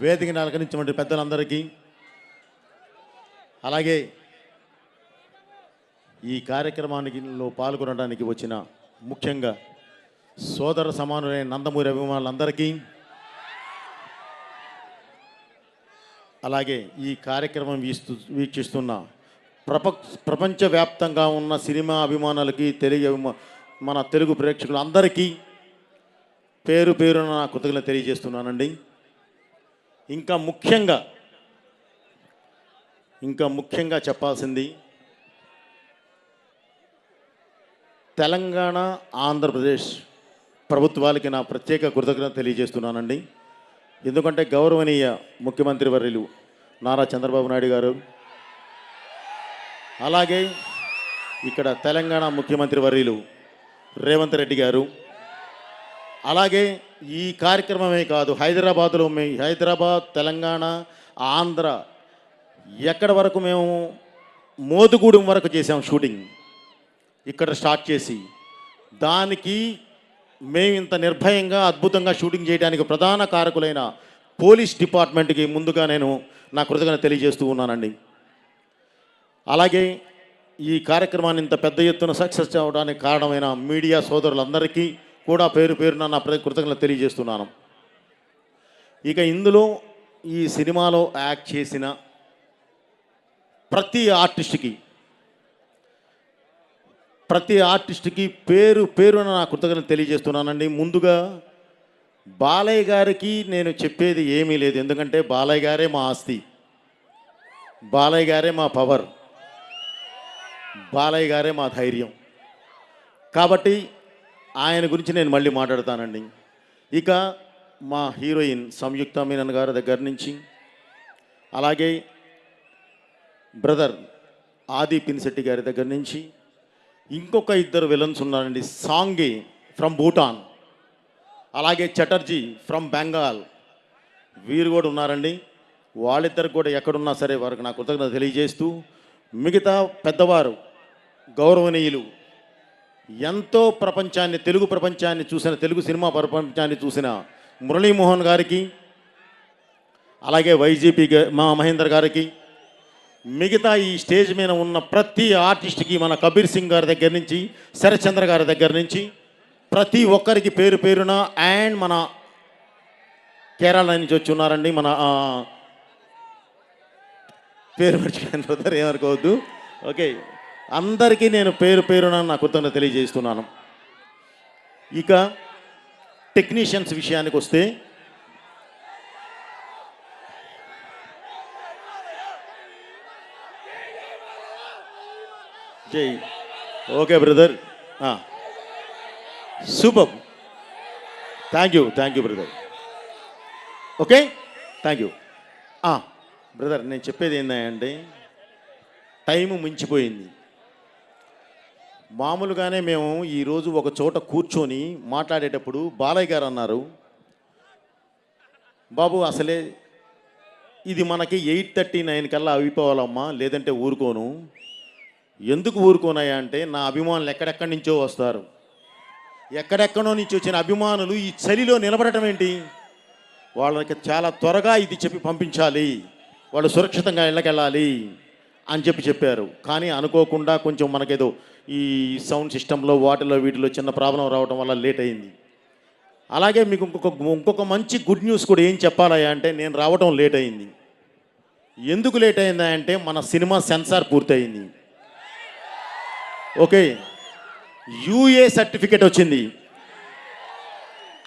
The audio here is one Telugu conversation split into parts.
వేదికను అలంకరించినటువంటి పెద్దలందరికీ అలాగే ఈ కార్యక్రమానికి లో పాల్గొనడానికి వచ్చిన ముఖ్యంగా సోదర సమానులైన నందమూరి అభిమానులందరికీ అలాగే ఈ కార్యక్రమం వీస్తూ వీక్షిస్తున్న ప్రప ప్రపంచవ్యాప్తంగా ఉన్న సినిమా అభిమానులకి తెలుగు అభిమా- మన తెలుగు ప్రేక్షకులందరికీ పేరు పేరున కృతజ్ఞత తెలియజేస్తున్నానండి. ఇంకా ముఖ్యంగా ఇంకా ముఖ్యంగా చెప్పాల్సింది తెలంగాణ ఆంధ్రప్రదేశ్ ప్రభుత్వాలకి నా ప్రత్యేక కృతజ్ఞత తెలియజేస్తున్నానండి. ఎందుకంటే గౌరవనీయ ముఖ్యమంత్రి వర్యులు నారా చంద్రబాబు నాయుడు గారు అలాగే ఇక్కడ తెలంగాణ ముఖ్యమంత్రి వర్యులు రేవంత్ రెడ్డి గారు అలాగే ఈ కార్యక్రమమే కాదు హైదరాబాద్లో మే హైదరాబాద్ తెలంగాణ ఆంధ్ర ఎక్కడ వరకు మేము మోదుగూడెం వరకు చేసాం షూటింగ్ ఇక్కడ స్టార్ట్ చేసి దానికి మేము ఇంత నిర్భయంగా అద్భుతంగా షూటింగ్ చేయడానికి ప్రధాన కారకులైన పోలీస్ డిపార్ట్మెంట్కి ముందుగా నేను నా కృతజ్ఞత తెలియజేస్తూ ఉన్నానండి. అలాగే ఈ కార్యక్రమాన్ని ఇంత పెద్ద ఎత్తున సక్సెస్ అవడానికి కారణమైన మీడియా సోదరులందరికీ కూడా పేరు పేరున నా ప్రతి కృతజ్ఞతలు తెలియజేస్తున్నాను. ఇక ఇందులో ఈ సినిమాలో యాక్ట్ చేసిన ప్రతి ఆర్టిస్ట్కి ప్రతి ఆర్టిస్ట్కి పేరు పేరున నా కృతజ్ఞతలు తెలియజేస్తున్నానండి. ముందుగా బాలయ్య గారికి నేను చెప్పేది ఏమీ లేదు. ఎందుకంటే బాలయ్య గారే మా ఆస్తి. బాలయ్య గారే మా పవర్. బాలయ్య గారే మా ధైర్యం. కాబట్టి ఆయన గురించి నేను మళ్ళీ మాట్లాడతానండి. ఇక మా హీరోయిన్ సంయుక్త మీనన్ గారి దగ్గర నుంచి అలాగే బ్రదర్ ఆది పిన్శెట్టి గారి దగ్గర నుంచి ఇంకొక ఇద్దరు విలన్స్ ఉన్నారండి సాంగి ఫ్రమ్ భూటాన్ అలాగే చటర్జీ ఫ్రమ్ బెంగాల్. వీరు కూడా ఉన్నారండి. వాళ్ళిద్దరు కూడా ఎక్కడున్నా సరే వారికి నా కృతజ్ఞత తెలియజేస్తూ మిగతా పెద్దవారు గౌరవనీయులు ఎంతో ప్రపంచాన్ని తెలుగు ప్రపంచాన్ని చూసిన తెలుగు సినిమా ప్రపంచాన్ని చూసిన మురళీమోహన్ గారికి అలాగే వైజీపీ మా మహేందర్ గారికి మిగతా ఈ స్టేజ్ మీద ఉన్న ప్రతి ఆర్టిస్ట్కి మన కబీర్ సింగ్ గారి దగ్గర నుంచి శరత్చంద్ర గారి దగ్గర నుంచి ప్రతి ఒక్కరికి పేరు పేరున అండ్ మన కేరళ నుంచి వచ్చి ఉన్నారండి మన పేరు మర్చిపోయిన బ్రదర్ ఏమనుకోవద్దు. ఓకే. అందరికీ నేను పేరు పేరున నా కృతజ్ఞత తెలియజేస్తున్నాను. ఇక టెక్నీషియన్స్ విషయానికి వస్తే జై. Okay brother. Super thank you thank you brother. Okay? Thank you. Brother నేను చెప్పేది ఏంటంటే టైము మించిపోయింది. మామూలుగానే మేము ఈరోజు ఒక చోట కూర్చొని మాట్లాడేటప్పుడు బాలయ్య గారు అన్నారు బాబు అసలే ఇది మనకి ఎయిట్ థర్టీ నైన్ కల్లా అయిపోవాలమ్మా లేదంటే ఊరుకోను. ఎందుకు ఊరుకోనాయా అంటే నా అభిమానులు ఎక్కడెక్కడి నుంచో వస్తారు. ఎక్కడెక్కడో నుంచి వచ్చిన అభిమానులు ఈ చలిలో నిలబడటం ఏంటి? వాళ్ళకి చాలా త్వరగా ఇది చెప్పి పంపించాలి. వాళ్ళు సురక్షితంగా ఇళ్ళకెళ్ళాలి. అని చెప్పి చెప్పారు. కానీ అనుకోకుండా కొంచెం మనకేదో ఈ సౌండ్ సిస్టంలో వాటిలో వీటిలో చిన్న ప్రాబ్లం రావడం వల్ల లేట్ అయింది. అలాగే మీకు ఇంకొక ఇంకొక మంచి గుడ్ న్యూస్ కూడా ఏం చెప్పాలయ్యా అంటే నేను రావడం లేట్ అయింది. ఎందుకు లేట్ అయిందా అంటే మన సినిమా సెన్సార్ పూర్తయింది. ఓకే యూఏ సర్టిఫికేట్ వచ్చింది.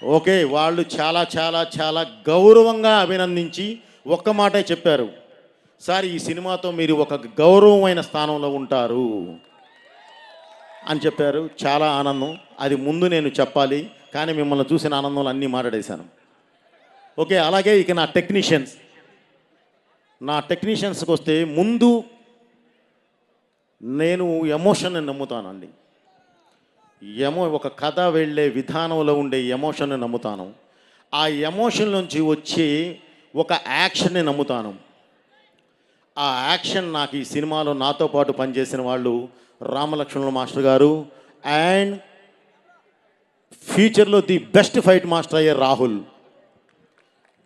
ఓకే వాళ్ళు చాలా చాలా చాలా గౌరవంగా అభినందించి ఒక్క మాటే చెప్పారు. సార్ ఈ సినిమాతో మీరు ఒక గౌరవమైన స్థానంలో ఉంటారు. అని చెప్పారు. చాలా ఆనందం. అది ముందు నేను చెప్పాలి. కానీ మిమ్మల్ని చూసిన ఆనందంలో అన్నీ మాట్లాడేశాను. ఓకే అలాగే ఇక నా టెక్నీషియన్స్. నా టెక్నీషియన్స్కి వస్తే ముందు నేను ఎమోషన్ని నమ్ముతానండి. ఎమో ఒక కథ వెళ్ళే విధానంలో ఉండే ఎమోషన్ని నమ్ముతాను. ఆ ఎమోషన్ నుంచి వచ్చే ఒక యాక్షన్ని నమ్ముతాను. ఆ యాక్షన్ నాకు ఈ సినిమాలో నాతో పాటు పనిచేసిన వాళ్ళు రామలక్ష్మణుల మాస్టర్ గారు. అండ్ ఫ్యూచర్లో ది బెస్ట్ ఫైట్ మాస్టర్ అయ్యే రాహుల్.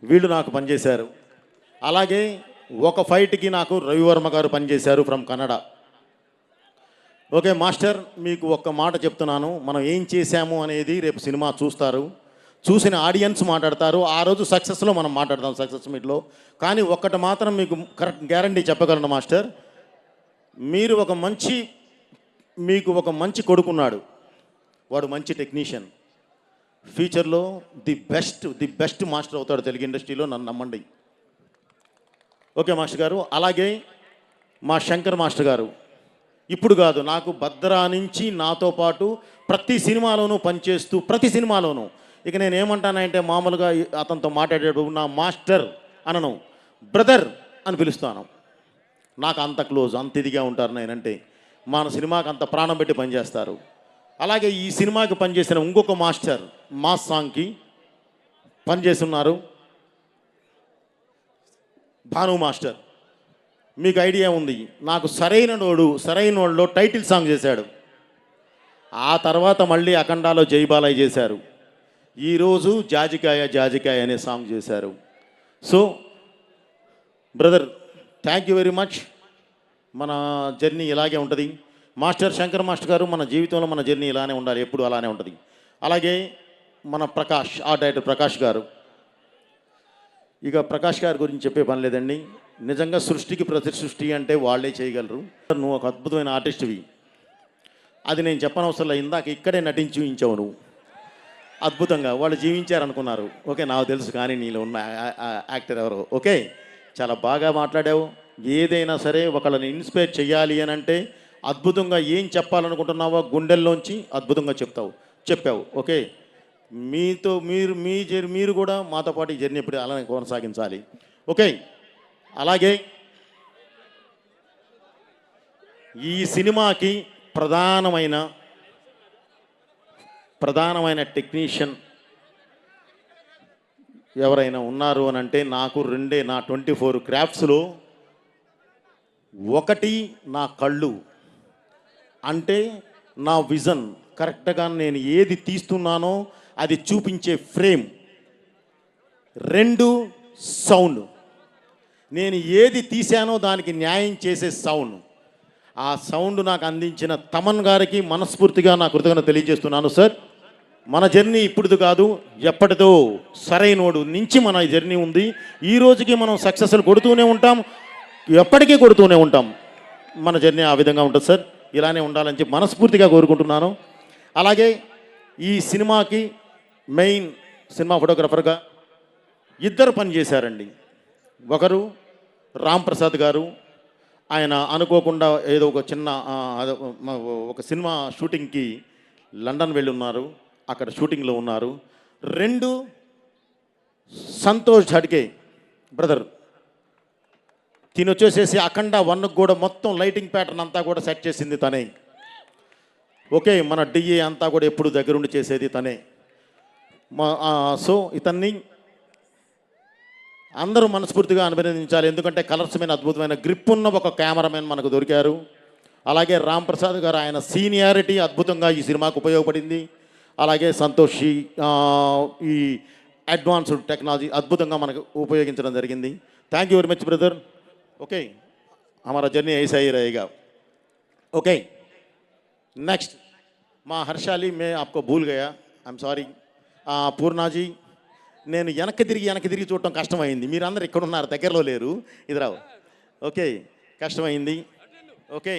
వీళ్ళు నాకు పనిచేశారు. అలాగే ఒక ఫైట్కి నాకు రవివర్మ గారు పనిచేశారు ఫ్రమ్ కన్నడ. ఓకే మాస్టర్ మీకు ఒక్క మాట చెప్తున్నాను. మనం ఏం చేశాము అనేది రేపు సినిమా చూస్తారు. చూసిన ఆడియన్స్ మాట్లాడతారు. ఆ రోజు సక్సెస్లో మనం మాట్లాడతాం సక్సెస్ మీట్లో. కానీ ఒక్కటి మాత్రం మీకు కరెక్ట్ గ్యారంటీ చెప్పగలను మాస్టర్. మీరు ఒక మంచి మీకు ఒక మంచి కొడుకున్నాడు. వాడు మంచి టెక్నీషియన్. ఫ్యూచర్లో the best the best master అవుతాడు తెలుగు ఇండస్ట్రీలో నన్ను నమ్మండి. ఓకే మాస్టర్ గారు అలాగే మా శంకర్ మాస్టర్ గారు. ఇప్పుడు కాదు నాకు భద్రా నుంచి నాతో పాటు ప్రతి సినిమాలోనూ పనిచేస్తూ ప్రతి సినిమాలోనూ. ఇక నేను ఏమంటానంటే మామూలుగా అతనితో మాట్లాడేటప్పుడు నా మాస్టర్ అనను బ్రదర్ అని పిలుస్తాను. నాకు అంత క్లోజ్ అంత ఇదిగా ఉంటారు నేనంటే. మన సినిమాకి అంత ప్రాణం పెట్టి పనిచేస్తారు. అలాగే ఈ సినిమాకి పనిచేసిన ఇంకొక మాస్టర్ మాస్ సాంగ్కి పనిచేస్తున్నారు. భాను మాస్టర్ మీకు ఐడియా ఉంది. నాకు సరైన నోడు సరైన నోడులో టైటిల్ సాంగ్ చేశాడు. ఆ తర్వాత మళ్ళీ అఖండాలో జైబాలయ్య చేశారు. ఈరోజు జాజికాయ జాజికాయ అనే సాంగ్ చేశారు. So brother thank you very much మన జర్నీ ఇలాగే ఉంటుంది. మాస్టర్ శంకర్ మాస్టర్ గారు మన జీవితంలో మన జర్నీ ఇలానే ఉండాలి ఎప్పుడు అలానే ఉంటుంది. అలాగే మన ప్రకాష్ ఆ డైరెక్టర్ ప్రకాష్ గారు. ఇక ప్రకాష్ గారి గురించి చెప్పే పని లేదండి. నిజంగా సృష్టికి ప్రతి సృష్టి అంటే వాళ్ళే చేయగలరు. నువ్వు ఒక అద్భుతమైన ఆర్టిస్ట్వి అది నేను చెప్పనవసరం లేదు ఇందాక ఇక్కడే నటించి చూపించావు నువ్వు. అద్భుతంగా వాళ్ళు జీవించారనుకున్నారు. ఓకే నాకు తెలుసు కానీ నీలో ఉన్న యాక్టర్ ఎవరు. ఓకే చాలా బాగా మాట్లాడావు. ఏదైనా సరే ఒకళ్ళని ఇన్స్పైర్ చేయాలి అని అంటే అద్భుతంగా ఏం చెప్పాలనుకుంటున్నావో గుండెల్లోంచి అద్భుతంగా చెప్తావు. చెప్పావు. ఓకే? మీతో మీరు మీ జర్ మీరు కూడా మాతో పాటు ఈ జర్నీ ఇప్పుడు అలానే కొనసాగించాలి. ఓకే? అలాగే ఈ సినిమాకి ప్రధానమైన ప్రధానమైన టెక్నీషియన్ ఎవరైనా ఉన్నారు అని అంటే నాకు రెండే నా ట్వంటీ ఫోర్ క్రాఫ్ట్స్లో ఒకటి నా కళ్ళు అంటే నా విజన్. కరెక్ట్గా నేను ఏది తీస్తున్నానో అది చూపించే ఫ్రేమ్. రెండు సౌండ్. నేను ఏది తీశానో దానికి న్యాయం చేసే సౌండ్. ఆ సౌండ్ నాకు అందించిన తమన్ గారికి మనస్ఫూర్తిగా నా కృతజ్ఞత తెలియజేస్తున్నాను సార్. మన జర్నీ ఇప్పుడుది కాదు ఎప్పటిదో సరైనోడు. నుంచి మన జర్నీ ఉంది. ఈ రోజుకి మనం సక్సెస్లు కొడుతూనే ఉంటాం. ఎప్పటికీ కొడుతూనే ఉంటాం. మన జర్నీ ఆ విధంగా ఉంటుంది సార్. ఇలానే ఉండాలని చెప్పి మనస్ఫూర్తిగా కోరుకుంటున్నాను. అలాగే ఈ సినిమాకి మెయిన్ సినిమా ఫోటోగ్రఫర్గా ఇద్దరు పని చేశారండి. ఒకరు రామ్ ప్రసాద్ గారు. ఆయన అనుకోకుండా ఏదో ఒక చిన్న ఒక సినిమా షూటింగ్కి లండన్ వెళ్ళి ఉన్నారు అక్కడ షూటింగ్లో ఉన్నారు. రెండు సంతోష్ ఝడ్కే బ్రదర్ తిని వచ్చేసేసి అఖండ వన్కి కూడా మొత్తం లైటింగ్ ప్యాటర్న్ అంతా కూడా సెట్ చేసింది తనే. ఓకే మన డిఏ అంతా కూడా ఎప్పుడు దగ్గరుండి చేసేది తనే. మా సో ఇతన్ని అందరూ మనస్ఫూర్తిగా అభినందించాలి. ఎందుకంటే కలర్స్ మీద అద్భుతమైన గ్రిప్ ఉన్న ఒక కెమెరామెన్ మనకు దొరికారు. అలాగే రామ్ ప్రసాద్ గారు ఆయన సీనియారిటీ అద్భుతంగా ఈ సినిమాకు ఉపయోగపడింది. అలాగే సంతోషి ఈ అడ్వాన్స్డ్ టెక్నాలజీ అద్భుతంగా మనకు ఉపయోగించడం జరిగింది. Thank you very much brother okay हमारा जर्नी ऐसा ही रहेगा ओके नेक्स्ट మా హర్షాలి మే ఆప్కో భూల్ గయా ఐఎమ్ సారీ పూర్ణాజీ నేను వెనక్కి తిరిగి వెనక్కి తిరిగి చూడటం కష్టమైంది మీరందరూ ఇక్కడ ఉన్నారు దగ్గరలో లేరు ఇది రావు ఓకే కష్టమైంది ఓకే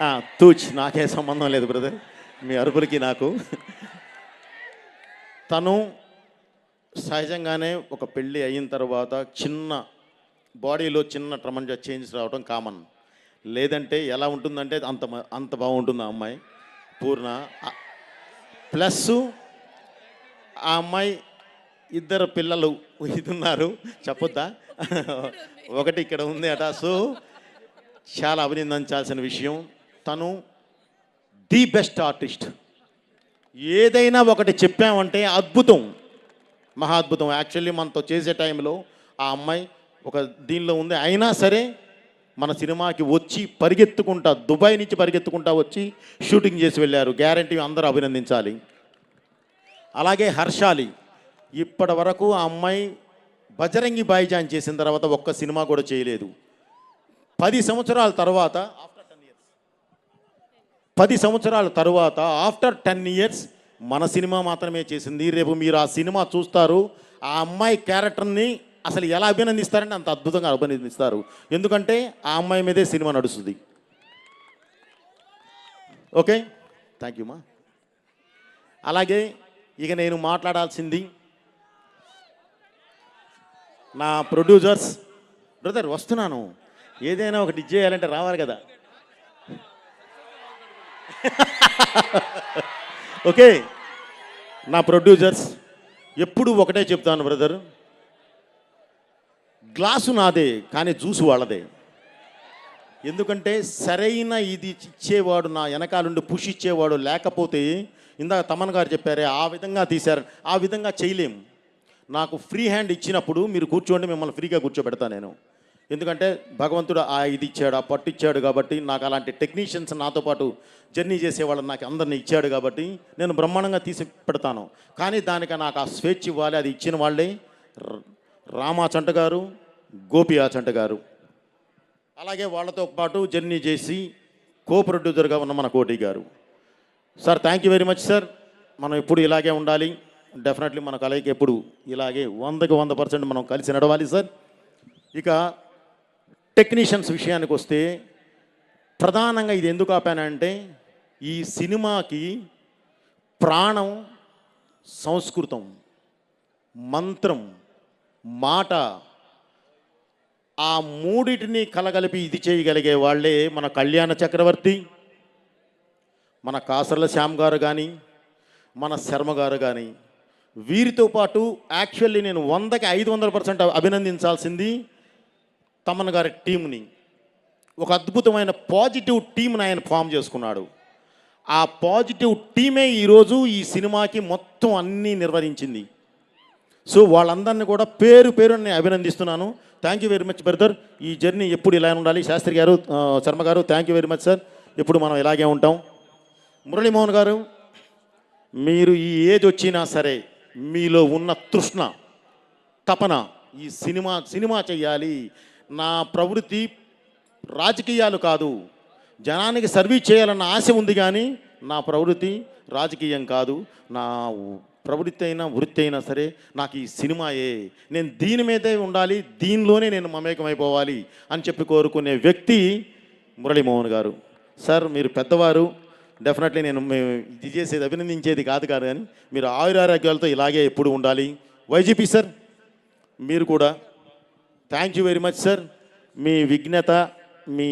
ఆ, తూచ్ నాకే సంబంధం లేదు బ్రదర్ మీ అరుపులకి నాకు తను సహజంగానే ఒక పెళ్ళి అయిన తర్వాత చిన్న బాడీలో చిన్న ట్రమంజ చేంజ్ రావడం కామన్. లేదంటే ఎలా ఉంటుందంటే అంత మ- అంత బాగుంటుంది ఆ అమ్మాయి. పూర్ణ ప్లస్ ఆ అమ్మాయి ఇద్దరు పిల్లలు ఇది ఉన్నారు చెప్పొద్దా? ఒకటి ఇక్కడ ఉంది అట. సో చాలా అభినందించాల్సిన విషయం. తను ది బెస్ట్ ఆర్టిస్ట్. ఏదైనా ఒకటి చెప్పామంటే అద్భుతం. మహాద్భుతం. యాక్చువల్లీ మనతో చేసే టైంలో ఆ అమ్మాయి ఒక దీనిలో ఉంది. అయినా సరే మన సినిమాకి వచ్చి పరిగెత్తుకుంటా దుబాయ్ నుంచి పరిగెత్తుకుంటా వచ్చి షూటింగ్ చేసి వెళ్ళారు. గ్యారంటీ అందరూ అభినందించాలి. అలాగే హర్షాలి. ఇప్పటి వరకు ఆ అమ్మాయి బజరంగి బాయిజాన్ చేసిన తర్వాత ఒక్క సినిమా కూడా చేయలేదు. పది సంవత్సరాల తర్వాత పది సంవత్సరాల తర్వాత ఆఫ్టర్ టెన్ ఇయర్స్ మన సినిమా మాత్రమే చేసింది. రేపు మీరు ఆ సినిమా చూస్తారు. ఆ అమ్మాయి క్యారెక్టర్ని అసలు ఎలా అభినందిస్తారంటే అంత అద్భుతంగా అభినందిస్తారు. ఎందుకంటే ఆ అమ్మాయి మీదే సినిమా నడుస్తుంది. ఓకే? థ్యాంక్ యూ మా అలాగే ఇక నేను మాట్లాడాల్సింది నా ప్రొడ్యూసర్స్. బ్రదర్ వస్తున్నాను. ఏదైనా ఒకటి చేయాలంటే రావాలి కదా. ఓకే. నా ప్రొడ్యూసర్స్ ఎప్పుడు ఒకటే చెప్తాను బ్రదర్. గ్లాసు నాదే కానీ జ్యూస్ వాళ్ళదే. ఎందుకంటే సరైన ఇది ఇచ్చేవాడు నా వెనకాలండి పుష్ ఇచ్చేవాడు లేకపోతే ఇందాక తమన్ గారు చెప్పారే ఆ విధంగా తీశారు ఆ విధంగా చేయలేం. నాకు ఫ్రీ హ్యాండ్ ఇచ్చినప్పుడు మీరు కూర్చోండి మిమ్మల్ని ఫ్రీగా కూర్చోబెడతా నేను. ఎందుకంటే భగవంతుడు ఆ ఇది ఇచ్చాడు ఆ పట్టు ఇచ్చాడు కాబట్టి నాకు అలాంటి టెక్నీషియన్స్ నాతో పాటు జర్నీ చేసేవాళ్ళని నాకు అందరిని ఇచ్చాడు కాబట్టి నేను బ్రహ్మాండంగా తీసి పెడతాను కానీ దానికి నాకు ఆ స్వేచ్ఛ ఇవ్వాలి అది ఇచ్చిన వాళ్ళే రామాచంట గారు గోపి ఆచంట గారు. అలాగే వాళ్ళతో పాటు జర్నీ చేసి కో ప్రొడ్యూసర్గా ఉన్న మన కోటి గారు. Sir thank you very much sir మనం ఎప్పుడు ఇలాగే ఉండాలి. డెఫినెట్లీ మన కలయిక ఎప్పుడు ఇలాగే వందకి వంద పర్సెంట్ మనం కలిసి నడవాలి సార్ ఇక టెక్నీషియన్స్ విషయానికి వస్తే ప్రధానంగా ఇది ఎందుకు ఆపానంటే ఈ సినిమాకి ప్రాణం సంస్కృతం మంత్రం మాట ఆ మూడిటిని కలగలిపి ఇది చేయగలిగే వాళ్ళే మన కళ్యాణ చక్రవర్తి మన కాసర్ల శ్యామ్ గారు కానీ మన శర్మ గారు కానీ వీరితో పాటు యాక్చువల్లీ నేను వందకి ఐదు వందల పర్సెంట్ అభినందించాల్సింది తమన్ గారి టీంని ఒక అద్భుతమైన పాజిటివ్ టీంని ఆయన ఫామ్ చేసుకున్నాడు. ఆ పాజిటివ్ టీమే ఈరోజు ఈ సినిమాకి మొత్తం అన్నీ నిర్వహించింది. సో వాళ్ళందరినీ కూడా పేరు పేరు నేను అభినందిస్తున్నాను. Thank you very much brother ఈ జర్నీ ఎప్పుడు ఇలా ఉండాలి? శాస్త్రి గారు శర్మ గారు thank you very much sir ఎప్పుడు మనం ఇలాగే ఉంటాం? మురళీమోహన్ గారు మీరు ఈ ఏజ్ వచ్చినా సరే మీలో ఉన్న తృష్ణ తపన ఈ సినిమా సినిమా చెయ్యాలి. నా ప్రవృత్తి రాజకీయాలు కాదు. జనానికి సర్వీస్ చేయాలన్న ఆశ ఉంది కానీ నా ప్రవృత్తి రాజకీయం కాదు. నా ప్రవృత్తి అయినా వృత్తి అయినా సరే నాకు ఈ సినిమాయే. నేను దీని మీదే ఉండాలి దీనిలోనే నేను మమేకమైపోవాలి అని చెప్పి కోరుకునే వ్యక్తి మురళీమోహన్ గారు. సార్ మీరు పెద్దవారు. డెఫినెట్లీ నేను మేము ఇది చేసేది అభినందించేది కాదు కాదు కానీ మీరు ఆయురారోగ్యాలతో ఇలాగే ఎప్పుడు ఉండాలి. వైజీపీ సార్ మీరు కూడా thank you very much sir మీ విఘ్నత మీ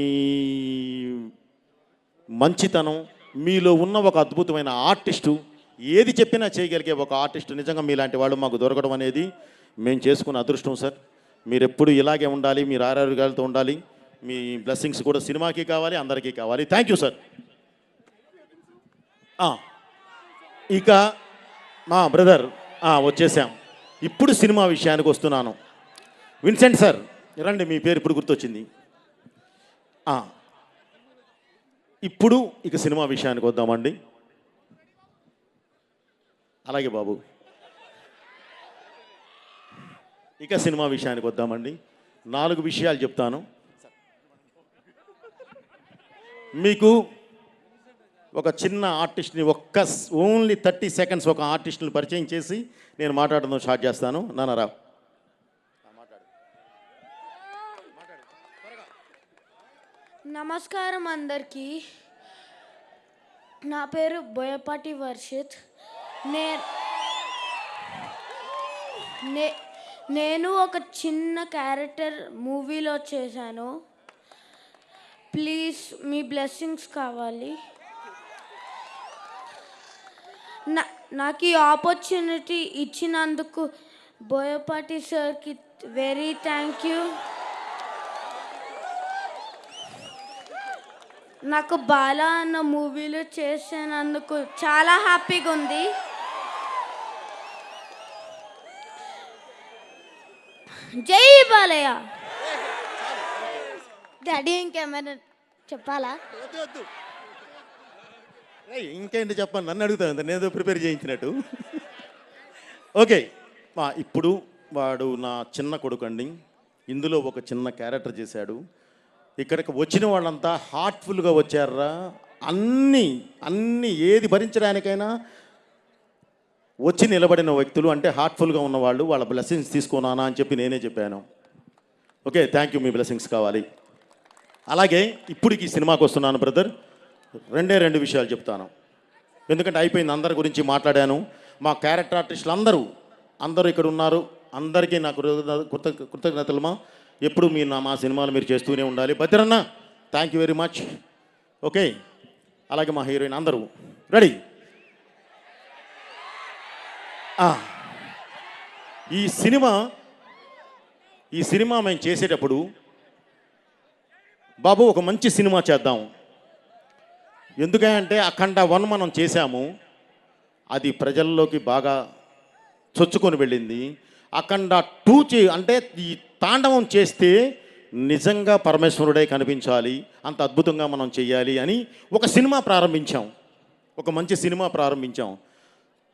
మంచితనం మీలో ఉన్న ఒక అద్భుతమైన ఆర్టిస్టు ఏది చెప్పినా చేయగలిగే ఒక ఆర్టిస్ట్ నిజంగా మీలాంటి వాళ్ళు మాకు దొరకడం అనేది మేము చేసుకున్న అదృష్టం సార్ మీరు ఎప్పుడు ఇలాగే ఉండాలి మీరు ఆరోగ్యాలతో ఉండాలి మీ బ్లెస్సింగ్స్ కూడా సినిమాకి కావాలి అందరికీ కావాలి. థ్యాంక్ యూ సార్ ఇక మా బ్రదర్ వచ్చేసాం. ఇప్పుడు సినిమా విషయానికి వస్తున్నాను. Vincent sir. రండి మీ పేరు ఇప్పుడు గుర్తొచ్చింది. ఇప్పుడు ఇక సినిమా విషయానికి వద్దామండి. అలాగే బాబు. ఇక సినిమా విషయానికి వద్దామండి. నాలుగు విషయాలు చెప్తాను. మీకు ఒక చిన్న ఆర్టిస్ట్ని ఒక్క ఓన్లీ థర్టీ సెకండ్స్ ఒక ఆర్టిస్ట్ని పరిచయం చేసి నేను మాట్లాడడం స్టార్ట్ చేస్తాను. నానారావు నమస్కారం అందరికీ. నా పేరు బోయపాటి వర్షిత్. నే నే- నేను ఒక చిన్న క్యారెక్టర్ మూవీలో చేశాను. ప్లీజ్ మీ బ్లెస్సింగ్స్ కావాలి. నా నాకు ఈ ఆపర్చునిటీ ఇచ్చినందుకు బోయపాటి సార్కి వెరీ థ్యాంక్ యూ. నాకు బాలా అన్న మూవీలో చేసినందుకు చాలా హ్యాపీగా ఉంది. జై బాలయ్య. డాడీ ఇంకేమైనా చెప్పాలా? ఇంకేంటి చెప్పండి నన్ను అడుగుతాను నేను ప్రిపేర్ చేయించినట్టు. ఓకే. మా ఇప్పుడు వాడు నా చిన్న కొడుకు అండి ఇందులో ఒక చిన్న క్యారెక్టర్ చేశాడు. ఇక్కడికి వచ్చిన వాళ్ళంతా హార్ట్ఫుల్గా వచ్చారా? అన్ని అన్ని ఏది భరించడానికైనా వచ్చి నిలబడిన వ్యక్తులు అంటే హార్ట్ఫుల్గా ఉన్నవాళ్ళు వాళ్ళ బ్లెస్సింగ్స్ తీసుకున్నానా అని చెప్పి నేనే చెప్పాను. ఓకే థ్యాంక్ యూ మీ బ్లెస్సింగ్స్ కావాలి. అలాగే ఇప్పటికి ఈ సినిమాకి వస్తున్నాను బ్రదర్ రెండే రెండు విషయాలు చెప్తాను. ఎందుకంటే అయిపోయింది అందరి గురించి మాట్లాడాను. మా క్యారెక్టర్ ఆర్టిస్టులు అందరూ అందరూ ఇక్కడ ఉన్నారు. అందరికీ నా కృతజ్ఞతలు కృత- కృతజ్ఞతలమా ఎప్పుడు మీరు నా మా సినిమాలు మీరు చేస్తూనే ఉండాలి. Bhadranna thank you very much okay అలాగే మా హీరోయిన్ అందరూ. రెడీ ఈ సినిమా ఈ సినిమా మేము చేసేటప్పుడు బాబు ఒక మంచి సినిమా చేద్దాం. ఎందుకంటే అఖండ వన్ మనం చేశాము. అది ప్రజల్లోకి బాగా చొచ్చుకొని వెళ్ళింది. అఖండ టూ చే అంటే ఈ తాండవం చేస్తే నిజంగా పరమేశ్వరుడే కనిపించాలి అంత అద్భుతంగా మనం చేయాలి అని ఒక సినిమా ప్రారంభించాం. ఒక మంచి సినిమా ప్రారంభించాం.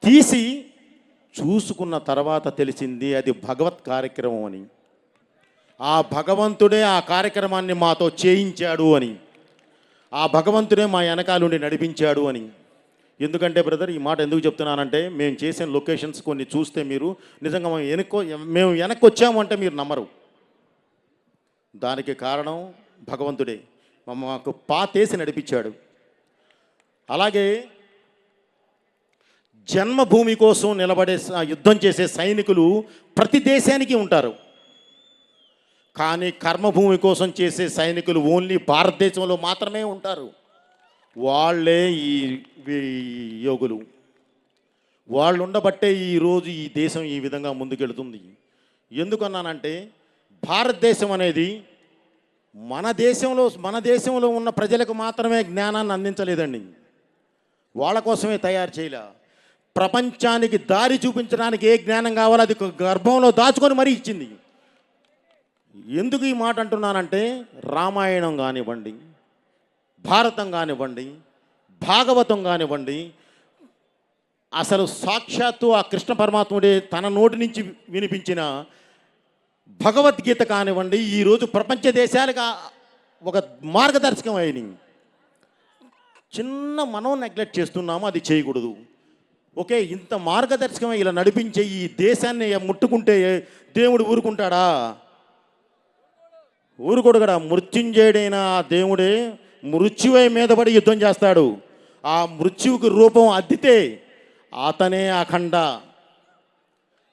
తీసి చూసుకున్న తర్వాత తెలిసింది అది భగవత్ కార్యక్రమం అని. ఆ భగవంతుడే ఆ కార్యక్రమాన్ని మాతో చేయించాడు అని. ఆ భగవంతుడే మా వెనకాలుండి నడిపించాడు అని. ఎందుకంటే బ్రదర్ ఈ మాట ఎందుకు చెప్తున్నానంటే మేము చేసిన లొకేషన్స్ కొన్ని చూస్తే మీరు నిజంగా మేము వెనక్కి మేము వెనక్కి వచ్చాము అంటే మీరు నమ్మరు. దానికి కారణం భగవంతుడే. మా- మాకు పాతేసి నడిపించాడు. అలాగే జన్మభూమి కోసం నిలబడే యుద్ధం చేసే సైనికులు ప్రతి దేశానికి ఉంటారు. కానీ కర్మభూమి కోసం చేసే సైనికులు ఓన్లీ భారతదేశంలో మాత్రమే ఉంటారు. వాళ్ళే ఈ ఈ యోగులు. వాళ్ళు ఉండబట్టే ఈరోజు ఈ దేశం ఈ విధంగా ముందుకెళ్తుంది. ఎందుకన్నానంటే భారతదేశం అనేది మన దేశంలో మన దేశంలో ఉన్న ప్రజలకు మాత్రమే జ్ఞానాన్ని అందించలేదండి. వాళ్ళ కోసమే తయారు చేయలే. ప్రపంచానికి దారి చూపించడానికి ఏ జ్ఞానం కావాలో అది గర్భంలో దాచుకొని మరీ ఇచ్చింది. ఎందుకు ఈ మాట అంటున్నానంటే రామాయణం కానివ్వండి భారతం కానివ్వండి భాగవతం కానివ్వండి అసలు సాక్షాత్తు ఆ కృష్ణ పరమాత్ముడే తన నోటి నుంచి వినిపించిన భగవద్గీత కానివ్వండి ఈరోజు ప్రపంచ దేశాలకు ఒక మార్గదర్శకం అయినాయి. చిన్న మనం నెగ్లెక్ట్ చేస్తున్నాము అది చేయకూడదు. ఓకే ఇంత మార్గదర్శకం ఇలా నడిపించే ఈ దేశాన్ని ముట్టుకుంటే దేవుడు ఊరుకుంటాడా? ఊరుకోడు మృత్యుంజయుడైన ఆ దేవుడే మృత్యువై మీద పడి యుద్ధం చేస్తాడు. ఆ మృత్యువుకి రూపం అద్దితే అతనే అఖండ.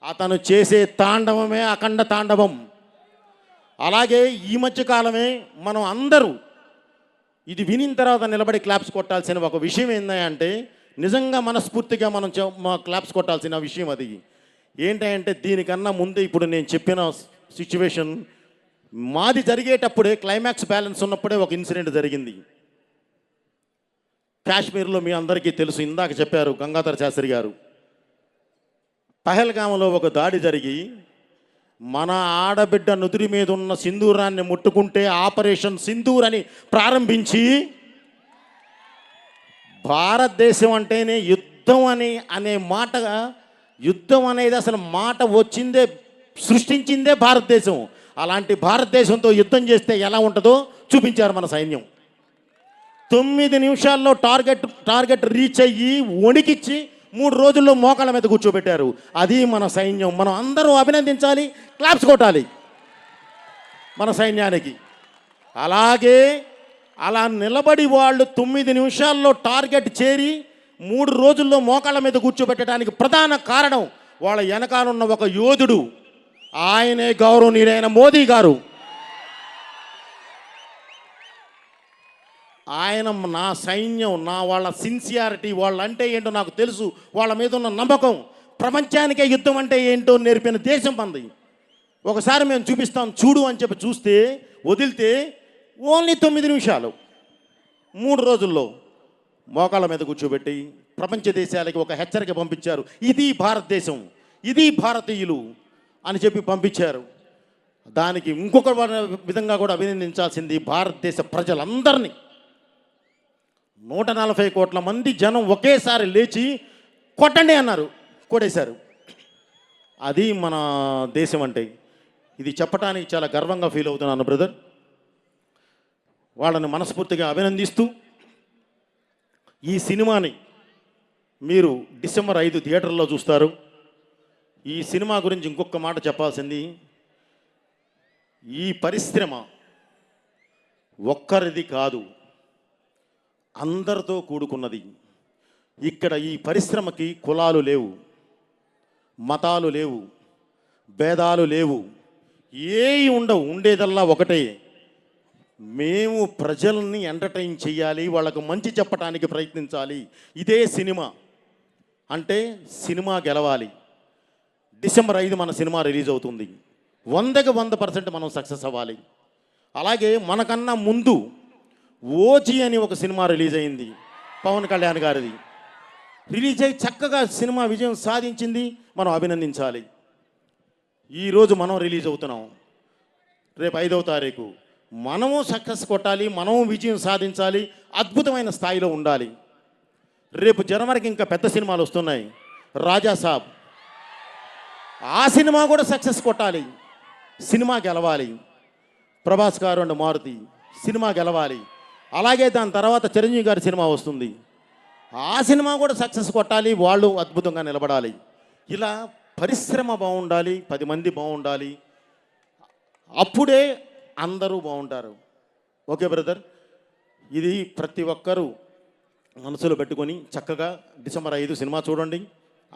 అతను చేసే తాండవమే అఖండ తాండవం. అలాగే ఈ మధ్య కాలమే మనం అందరూ ఇది వినిన తర్వాత నిలబడి క్లాప్స్ కొట్టాల్సిన ఒక విషయం ఏంటంటే నిజంగా మనస్ఫూర్తిగా మనం క్లాప్స్ కొట్టాల్సిన విషయం అది. ఏంటంటే దీనికన్నా ముందే ఇప్పుడు నేను చెప్పిన సిచ్యువేషన్ మాది జరిగేటప్పుడే క్లైమాక్స్ బ్యాలెన్స్ ఉన్నప్పుడే ఒక ఇన్సిడెంట్ జరిగింది. కాశ్మీర్లో మీ అందరికీ తెలుసు ఇందాక చెప్పారు గంగాధర శాస్త్రి గారు. పహల్గామలో ఒక దాడి జరిగి మన ఆడబిడ్డ నుదురి మీద ఉన్న సింధూరాన్ని ముట్టుకుంటే ఆపరేషన్ సింధూర్ అని ప్రారంభించి భారతదేశం అంటేనే యుద్ధం అని అనే మాట యుద్ధం అనేది అసలు మాట వచ్చిందే సృష్టించిందే భారతదేశం. అలాంటి భారతదేశంతో యుద్ధం చేస్తే ఎలా ఉంటుందో చూపించారు మన సైన్యం. తొమ్మిది నిమిషాల్లో టార్గెట్ టార్గెట్ రీచ్ అయ్యి వణికిచ్చి మూడు రోజుల్లో మోకాళ్ళ మీద కూర్చోబెట్టారు. అది మన సైన్యం. మనం అందరూ అభినందించాలి క్లాప్స్ కొట్టాలి మన సైన్యానికి. అలాగే అలా నిలబడి వాళ్ళు తొమ్మిది నిమిషాల్లో టార్గెట్ చేరి మూడు రోజుల్లో మోకాళ్ళ మీద కూర్చోబెట్టడానికి ప్రధాన కారణం వాళ్ళ వెనకాలన్న ఒక యోధుడు. ఆయనే గౌరవనీయుడైన మోదీ గారు. ఆయన నా సైన్యం నా వాళ్ళ సిన్సియారిటీ వాళ్ళ అంటే ఏంటో నాకు తెలుసు. వాళ్ళ మీద ఉన్న నమ్మకం. ప్రపంచానికే యుద్ధం అంటే ఏంటో నేర్పిన దేశం మంది ఒకసారి మేము చూపిస్తాం చూడు అని చెప్పి చూస్తే వదిలితే ఓన్లీ తొమ్మిది నిమిషాలు. మూడు రోజుల్లో మోకాళ్ళ మీద కూర్చోబెట్టి ప్రపంచ దేశాలకి ఒక హెచ్చరిక పంపించారు. ఇది భారతదేశం ఇది భారతీయులు అని చెప్పి పంపించారు. దానికి ఇంకొక విధంగా కూడా అభినందించాల్సింది భారతదేశ ప్రజలందరినీ. నూట నలభై కోట్ల మంది జనం ఒకేసారి లేచి కొట్టండి అన్నారు కొట్టేశారు. అది మన దేశం అంటే. ఇది చెప్పడానికి చాలా గర్వంగా ఫీల్ అవుతున్నాను బ్రదర్ వాళ్ళని మనస్ఫూర్తిగా అభినందిస్తూ ఈ సినిమాని మీరు డిసెంబర్ ఐదు థియేటర్లో చూస్తారు. ఈ సినిమా గురించి ఇంకొక మాట చెప్పాల్సింది ఈ పరిశ్రమ ఒక్కరిది కాదు అందరితో కూడుకున్నది. ఇక్కడ ఈ పరిశ్రమకి కులాలు లేవు మతాలు లేవు భేదాలు లేవు. ఏవి ఉండవు ఉండేదల్లా ఒకటే. మేము ప్రజల్ని ఎంటర్టైన్ చేయాలి వాళ్ళకు మంచి చెప్పడానికి ప్రయత్నించాలి. ఇదే సినిమా. అంటే సినిమా గెలవాలి. డిసెంబర్ ఐదు మన సినిమా రిలీజ్ అవుతుంది. వందకి వంద పర్సెంట్ మనం సక్సెస్ అవ్వాలి. అలాగే మనకన్నా ముందు ఓజీ అని ఒక సినిమా రిలీజ్ అయింది పవన్ కళ్యాణ్ గారిది. రిలీజ్ అయ్యి చక్కగా సినిమా విజయం సాధించింది. మనం అభినందించాలి. ఈరోజు మనం రిలీజ్ అవుతున్నాం. రేపు ఐదవ తారీఖు. మనము సక్సెస్ కొట్టాలి మనము విజయం సాధించాలి అద్భుతమైన స్థాయిలో ఉండాలి. రేపు జనవరికి ఇంకా పెద్ద సినిమాలు వస్తున్నాయి. రాజా సాబ్. ఆ సినిమా కూడా సక్సెస్ కొట్టాలి. సినిమా గెలవాలి. ప్రభాస్ గారు అండ్ మారుతి. సినిమా గెలవాలి. అలాగే దాని తర్వాత చిరంజీవి గారి సినిమా వస్తుంది. ఆ సినిమా కూడా సక్సెస్ కొట్టాలి వాళ్ళు అద్భుతంగా నిలబడాలి. ఇలా పరిశ్రమ బాగుండాలి పది మంది బాగుండాలి. అప్పుడే అందరూ బాగుంటారు. Okay brother? ఇది ప్రతి ఒక్కరూ మనసులో పెట్టుకొని చక్కగా డిసెంబర్ ఐదు సినిమా చూడండి.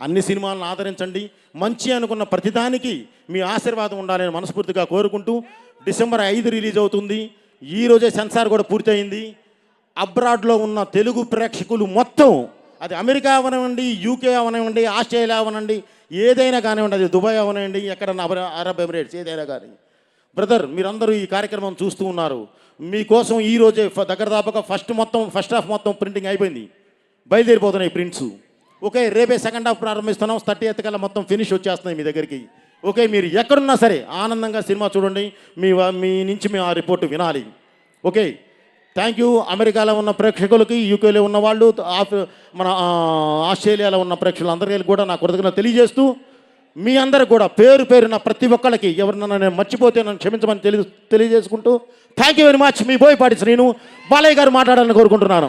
అన్ని సినిమాలను ఆదరించండి. మంచి అనుకున్న ప్రతిదానికి మీ ఆశీర్వాదం ఉండాలని మనస్ఫూర్తిగా కోరుకుంటూ డిసెంబర్ ఐదు రిలీజ్ అవుతుంది. ఈ రోజే సెన్సార్ కూడా పూర్తయింది. అబ్రాడ్లో ఉన్న తెలుగు ప్రేక్షకులు మొత్తం అది అమెరికా అవనివ్వండి యూకే అవనివ్వండి ఆస్ట్రేలియా అవనండి ఏదైనా కానివ్వండి అది దుబాయ్ అవనివ్వండి ఎక్కడన్నా అరబ్ ఎమిరేట్స్ ఏదైనా కానీ. బ్రదర్ మీరందరూ ఈ కార్యక్రమం చూస్తూ ఉన్నారు. మీకోసం ఈరోజే దగ్గర దాపుగా ఫస్ట్ మొత్తం ఫస్ట్ హాఫ్ మొత్తం ప్రింటింగ్ అయిపోయింది. బయలుదేరిపోతున్నాయి ప్రింట్స్. ఓకే రేపే సెకండ్ హాఫ్ ప్రారంభిస్తున్నాం. థర్టీ ఎత్ కల్లా మొత్తం ఫినిష్ వచ్చేస్తున్నాయి మీ దగ్గరికి. ఓకే మీరు ఎక్కడున్నా సరే ఆనందంగా సినిమా చూడండి. మీ మీ నుంచి మేము ఆ రిపోర్ట్ వినాలి. Okay thank you. అమెరికాలో ఉన్న ప్రేక్షకులకి యూకేలో ఉన్న వాళ్ళు మన ఆస్ట్రేలియాలో ఉన్న ప్రేక్షకులందరికీ కూడా నా కృతజ్ఞత తెలియజేస్తూ మీ అందరు కూడా పేరు పేరున ప్రతి ఒక్కళ్ళకి ఎవరినైనా నేను మర్చిపోతే నన్ను క్షమించమని తెలియ తెలియజేసుకుంటూ థ్యాంక్ యూ వెరీ మచ్. మీ బోయపాటి శ్రీను బాలయ్య గారు మాట్లాడాలని కోరుకుంటున్నాను.